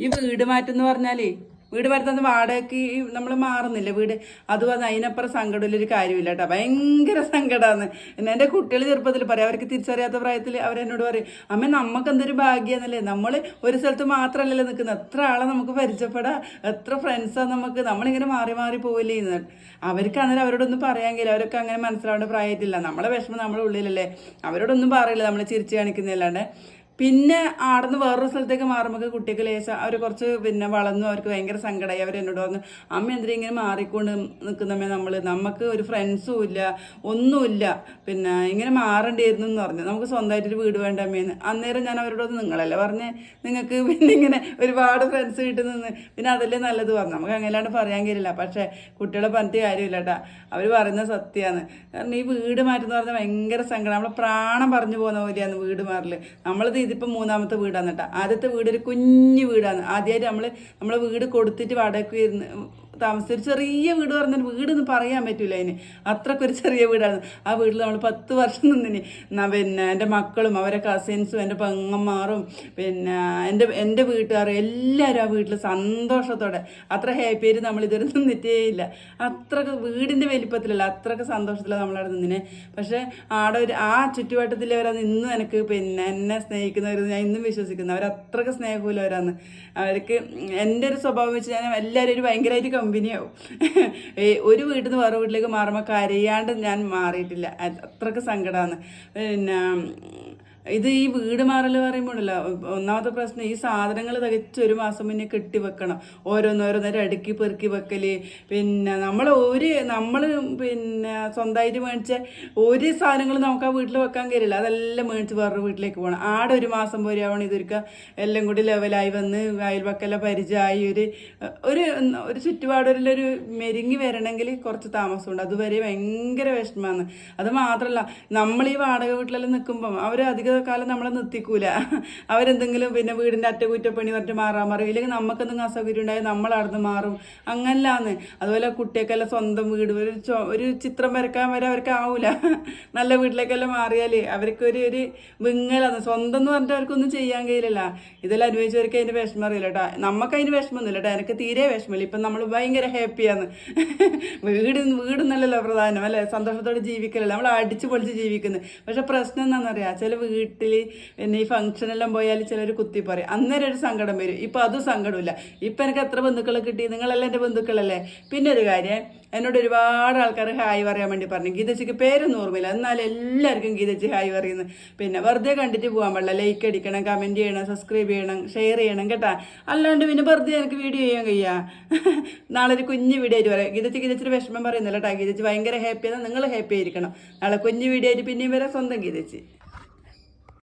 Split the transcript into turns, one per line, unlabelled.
ഈ വീട് മാറ്റം എന്ന് പറഞ്ഞാലേ വീട് മാറ്റുന്ന വാടകയ്ക്ക് നമ്മൾ മാറുന്നില്ല. വീട് അതും അത് അതിനപ്പുറം സങ്കടമുള്ളൊരു കാര്യമില്ല കേട്ടോ. ഭയങ്കര സങ്കടമാണ് പിന്നെ എന്റെ കുട്ടികൾ ചെറുപ്പത്തിൽ പറയും അവർക്ക് തിരിച്ചറിയാത്ത പ്രായത്തിൽ അവരെന്നോട് പറയും അമ്മ നമുക്ക് എന്തൊരു ഭാഗ്യമെന്നല്ലേ നമ്മൾ ഒരു സ്ഥലത്ത് മാത്രമല്ലല്ലോ നിൽക്കുന്നത്. എത്ര ആളെ നമുക്ക് പരിചയപ്പെടാം? എത്ര ഫ്രണ്ട്സാണ് നമുക്ക്? നമ്മളിങ്ങനെ മാറി മാറി പോവില്ലേ? എന്ന് അവർക്ക് അന്നേരം അവരോടൊന്നും കഴിയില്ല. അവരൊക്കെ അങ്ങനെ മനസ്സിലാവേണ്ട പ്രായത്തില്ല നമ്മളെ വിഷമം നമ്മുടെ ഉള്ളിലല്ലേ? അവരോടൊന്നും പറയില്ല. നമ്മൾ ചിരിച്ച് കാണിക്കുന്നില്ലാണ്ട് പിന്നെ ആടുന്ന് വേറൊരു സ്ഥലത്തേക്ക് മാറുമ്പോൾ കുട്ടിക്ക് ലേശം അവർ കുറച്ച് പിന്നെ വളർന്നു അവർക്ക് ഭയങ്കര സങ്കടമായി അവർ എന്നോട് പറഞ്ഞു അമ്മ എന്തിനാ ഇങ്ങനെ മാറിക്കൊണ്ട് നിൽക്കുന്നമ്മേ നമ്മൾ നമുക്ക് ഒരു ഫ്രണ്ട്സും ഇല്ല ഒന്നുമില്ല പിന്നെ ഇങ്ങനെ മാറേണ്ടിയിരുന്നു എന്ന് പറഞ്ഞു. നമുക്ക് സ്വന്തമായിട്ടൊരു വീട് വേണ്ട അമ്മേന്ന് അന്നേരം ഞാൻ അവരോട് നിങ്ങളല്ലേ പറഞ്ഞ്? നിങ്ങൾക്ക് പിന്നെ ഇങ്ങനെ ഒരുപാട് ഫ്രണ്ട്സ് കിട്ടുന്നെന്ന് പിന്നെ അതല്ലേ നല്ലത് പറഞ്ഞു. നമുക്ക് അങ്ങനെയാണ് പറയാൻ കഴിയില്ല. പക്ഷേ കുട്ടികളെ പറഞ്ഞിട്ട് കാര്യമില്ല കേട്ടാ അവർ പറയുന്നത് സത്യമാണ് കാരണം ഈ വീട് മാറ്റുന്ന പറഞ്ഞാൽ ഭയങ്കര സങ്കടം. നമ്മളെ പ്രാണം പറഞ്ഞു പോകുന്ന പോലെയാണ് വീട് മാറൽ. നമ്മളിത് ഇതിപ്പോൾ മൂന്നാമത്തെ വീടാണ് കേട്ടോ ആദ്യത്തെ വീട് ഒരു കുഞ്ഞു വീടാണ് ആദ്യമായിട്ട് നമ്മൾ നമ്മളെ വീട് കൊടുത്തിട്ട് വാടകയ്ക്ക് വരുന്ന താമസിച്ച ഒരു ചെറിയ വീട് പറഞ്ഞാൽ വീടൊന്നും പറയാൻ പറ്റൂല അതിന്. അത്രക്കൊരു ചെറിയ വീടാണ്. ആ വീട്ടിൽ നമ്മൾ പത്ത് വർഷം നിന്നിന്. പിന്നെ എന്റെ മക്കളും അവരെ കസിൻസും എന്റെ പെങ്ങന്മാരും പിന്നെ എന്റെ എന്റെ വീട്ടുകാരും എല്ലാവരും ആ വീട്ടിൽ സന്തോഷത്തോടെ. അത്ര ഹാപ്പി ആയിട്ട് നമ്മൾ ഇതുവരെ നിന്നിട്ടേ ഇല്ല. അത്രയ്ക്ക് വീടിന്റെ വലിപ്പത്തിലല്ല അത്രയ്ക്ക് സന്തോഷത്തിലാണ് നമ്മളവിടെ നിന്നിനെ. പക്ഷേ ആടെ ഒരു ആ ചുറ്റുവട്ടത്തിലവരാണ് ഇന്നും എനിക്ക് പിന്നെ എന്നെ സ്നേഹിക്കുന്നവർ ഞാൻ ഇന്നും വിശ്വസിക്കുന്നു. അവരത്രക്ക് സ്നേഹമില്ലവരാണ് അവർക്ക് എന്റെ ഒരു സ്വഭാവം വെച്ച് ഞാൻ എല്ലാവരും ഒരു ഭയങ്കരമായിട്ട് കമ്പനിയാവും ഒരു വീട്ടിൽ നിന്ന് വേറെ വീട്ടിലേക്ക് മാറുമ്പോൾ കരയാണ്ട് ഞാൻ മാറിയിട്ടില്ല. അത് അത്രയ്ക്ക് സങ്കടമാണ് പിന്നെ ഇത് ഈ വീട് മാറൽ പറയുമ്പോഴല്ലോ ഒന്നാമത്തെ പ്രശ്നം ഈ സാധനങ്ങൾ തികച്ച് ഒരു മാസം മുന്നേ കെട്ടി വെക്കണം ഓരോന്നോരോന്നേരം അടുക്കി പെറുക്കി വെക്കൽ. പിന്നെ നമ്മൾ ഒരു നമ്മൾ പിന്നെ സ്വന്തമായിട്ട് മേടിച്ച ഒരു സാധനങ്ങൾ നമുക്ക് ആ വീട്ടിൽ വെക്കാൻ കഴിയില്ല. അതെല്ലാം മേടിച്ച് വേറൊരു വീട്ടിലേക്ക് പോകണം ആടെ ഒരു മാസം പോലെ ആവണം ഇതൊരുക്ക എല്ലാം കൂടി ലെവലായി വന്ന് അയൽവക്കെല്ലാം പരിചയമായി ഒരു ഒരു ഒരു ചുറ്റുപാടുകളിലൊരു മെരുങ്ങി വരണമെങ്കിൽ കുറച്ച് താമസമുണ്ട്. അതുവരെ ഭയങ്കര വിഷമമാണ്. അത് മാത്രമല്ല നമ്മൾ ഈ വാടക വീട്ടിലെല്ലാം നിൽക്കുമ്പം അവർ അധിക കാലം നമ്മളെ നിർത്തിക്കൂല. അവരെന്തെങ്കിലും പിന്നെ വീടിന്റെ അറ്റകുറ്റപ്പണി പറഞ്ഞിട്ട് മാറാൻ മാറും ഇല്ലെങ്കിൽ നമുക്കെന്തെങ്കിലും അസൗകര്യം ഉണ്ടായാൽ നമ്മൾ അവിടുന്ന് മാറും. അങ്ങനല്ലാന്ന്. അതുപോലെ കുട്ടിയൊക്കെല്ലാം സ്വന്തം വീട്. ഒരു ഒരു ചിത്രം വരക്കാൻ വരെ അവർക്ക് ആവൂല. നല്ല വീട്ടിലേക്കെല്ലാം മാറിയാൽ അവർക്ക് ഒരു ഒരു വിങ്ങലാണ്. സ്വന്തം എന്ന് പറഞ്ഞിട്ട് അവർക്കൊന്നും ചെയ്യാൻ കഴിയില്ല ഇതെല്ലാം അനുഭവിച്ചവർക്ക് അതിന്റെ വിഷമം അറിയില്ല കേട്ടോ. നമുക്ക് അതിന് വിഷമമൊന്നുമില്ല കേട്ടോ. എനിക്ക് തീരെ വിഷമമില്ല. ഇപ്പം നമ്മൾ ഭയങ്കര ഹാപ്പിയാണ്. വീട് വീടൊന്നല്ലല്ലോ പ്രധാനം അല്ലേ? സന്തോഷത്തോടെ ജീവിക്കലല്ല. നമ്മൾ അടിച്ചു പൊളിച്ച് ജീവിക്കുന്നത് പക്ഷെ പ്രശ്നം എന്താണെന്നറിയാം? ചില വീട്ടിൽ പിന്നെ ഈ ഫംഗ്ഷനെല്ലാം പോയാൽ ചിലർ കുത്തി പറയും. അന്നേരം ഒരു സങ്കടം വരും. ഇപ്പം അതും സങ്കടമില്ല ഇപ്പം എനിക്ക് എത്ര ബന്ധുക്കളെ കിട്ടി? നിങ്ങളെല്ലാം എന്റെ ബന്ധുക്കളല്ലേ? പിന്നെ ഒരു കാര്യം എന്നോട് ഒരുപാട് ആൾക്കാർ ഹായ് പറയാൻ വേണ്ടി പറഞ്ഞു. ഗീതച്ചിക്ക് പേരൊന്നും ഓർമ്മയില്ല. എന്നാലും എല്ലാവർക്കും ഗീതച്ചി ഹായ് പറയുന്നു. പിന്നെ വെറുതെ കണ്ടിട്ട് പോകാൻ പാടില്ല. ലൈക്ക് അടിക്കണം കമന്റ് ചെയ്യണം സബ്സ്ക്രൈബ് ചെയ്യണം ഷെയർ ചെയ്യണം കേട്ടാ? അല്ലാണ്ട് പിന്നെ വെറുതെ എനിക്ക് വീഡിയോ ചെയ്യാൻ കഴിയാ നാളെ ഒരു കുഞ്ഞു വീഡിയോ ആയിട്ട് പറയാം ഗീതച്ചി ഗീതച്ചിയുടെ വിഷമം പറയുന്നില്ല കേട്ടാ. ഗീതച്ചി ഭയങ്കര ഹാപ്പിയാണ് നിങ്ങൾ ഹാപ്പി ആയിരിക്കണം. നാളെ കുഞ്ഞു വീഡിയോ ആയിട്ട് പിന്നെയും വരാം സ്വന്തം ഗീതച്ചി.